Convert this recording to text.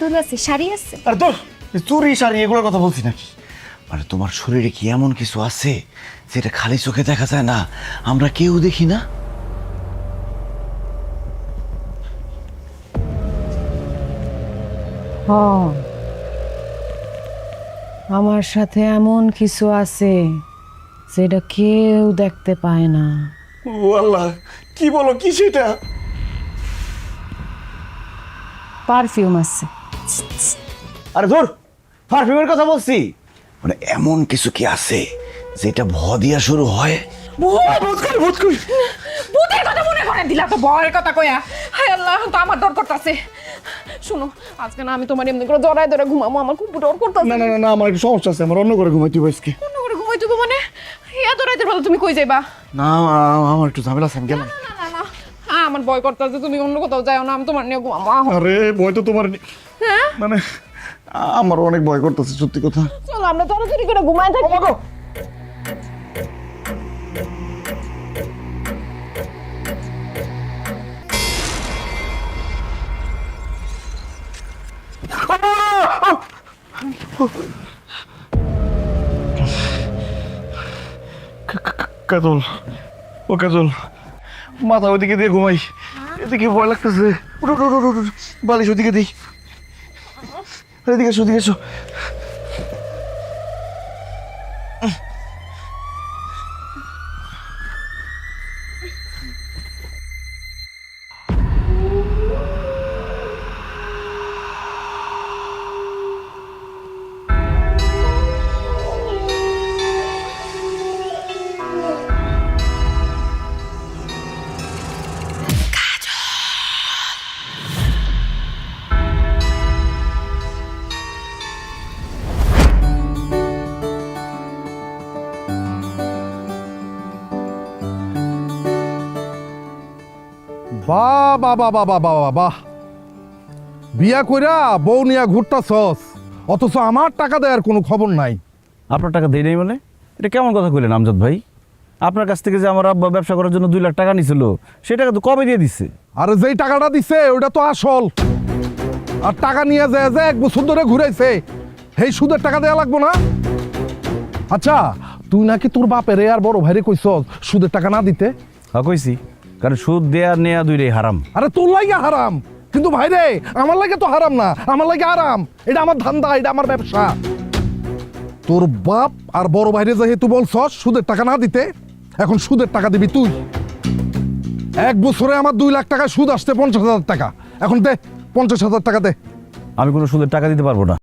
দূর আছে শাড়ি আছে। আর তোর এই চুরি শাড়ি এগুলোর কথা বলছি নাকি? মানে তোমার শরীরে কি এমন কিছু আছে যেটা খালি চোখে দেখা যায় না? আমরা কেউ দেখি না? আমার সাথে এমন কিছু আছে যেটা কেউ দেখতে পায় না। ও আল্লাহ কি বলো কি সেটা? পারফিউম আছে। আরে ধর পারফিউমের কথা বলছি। মানে এমন কিছু কি আছে যেটা ভ দিয়া শুরু হয়? বোধ করি বোধ করি ভূতের কথা মনে করে দিলা তো ভয়ের কথা কয়া। হায় আল্লাহ তো আমার ডর করতেছে। শুনো আজকে না আমি তোমার এমনি করে জড়ায় ধরে ঘুমাবো আমার খুব ডর করতেছে। না না না না আমার একটু সমস্যা আছে আমার অন্য করে ঘুমাইতে হবে আজকে। অন্য করে ঘুমাই দেবো মানে? এত রাতের বেলা তুমি কই যাইবা? না আমার একটু ঝামেলা আছে আমি গেলাম। আমার ভয় করতেছে তুমি অন্য কোথাও যাও না আমি তোমার নিয়ে ঘুমাবো। আরে ভয় তো তোমার হ্যাঁ? মানে আমার অনেক ভয় করতেছে সত্যি কথা। চলো আমরা তাড়াতাড়ি করে ঘুমাই থাকি। কাজল ও কাজল। মাথা ওদিকে দিয়ে ঘুমাই এদিকে ভয় লাগতেছে। বালিশ ওদিকে দিই। এদিকে এসো ওদিকে এসো। বাহ বাহ বাহ বাহ বাহ বাহ বাহ বিয়া কইরা বউ নিয়া ঘুরতাছস অথচ আমার টাকা দেওয়ার কোনো খবর নাই। আপনার টাকা দেই নাই মানে? এটা কেমন কথা কইলেন আমজাদ ভাই? আপনার কাছ থেকে যে আমার আব্বা ব্যবসা করার জন্য দুই লাখ টাকা নিছিল সেই টাকা তো কবে দিয়ে দিচ্ছে আর যেই টাকাটা দিছে ওটা তো আসল। আর টাকা নিয়ে যায় যে এক বছর ধরে ঘুরাইছে সেই সুদের টাকা দেওয়া লাগবো না? আচ্ছা তুই নাকি তোর বাপেরে আর বড় ভাইরে কইছস সুদের টাকা না দিতে? হ্যাঁ কইছি। কারণ সুদ দেয়া নেয়া দুইটাই হারাম। আরে তোর লাগে হারাম। কিন্তু ভাই রে আমার লাগে তো হারাম না আমার লাগে আরাম। এটা আমার ধান্দা এটা আমার ব্যবসা। তোর বাপ আর বড় ভাইরে যেহেতু বলছস সুদের টাকা না দিতে এখন সুদের টাকা দিবি তুই। এক বছরে আমার দুই লাখ টাকা সুদ আসতে পঞ্চাশ হাজার টাকা। এখন দে পঞ্চাশ হাজার টাকা দে। আমি কোনো সুদের টাকা দিতে পারব না।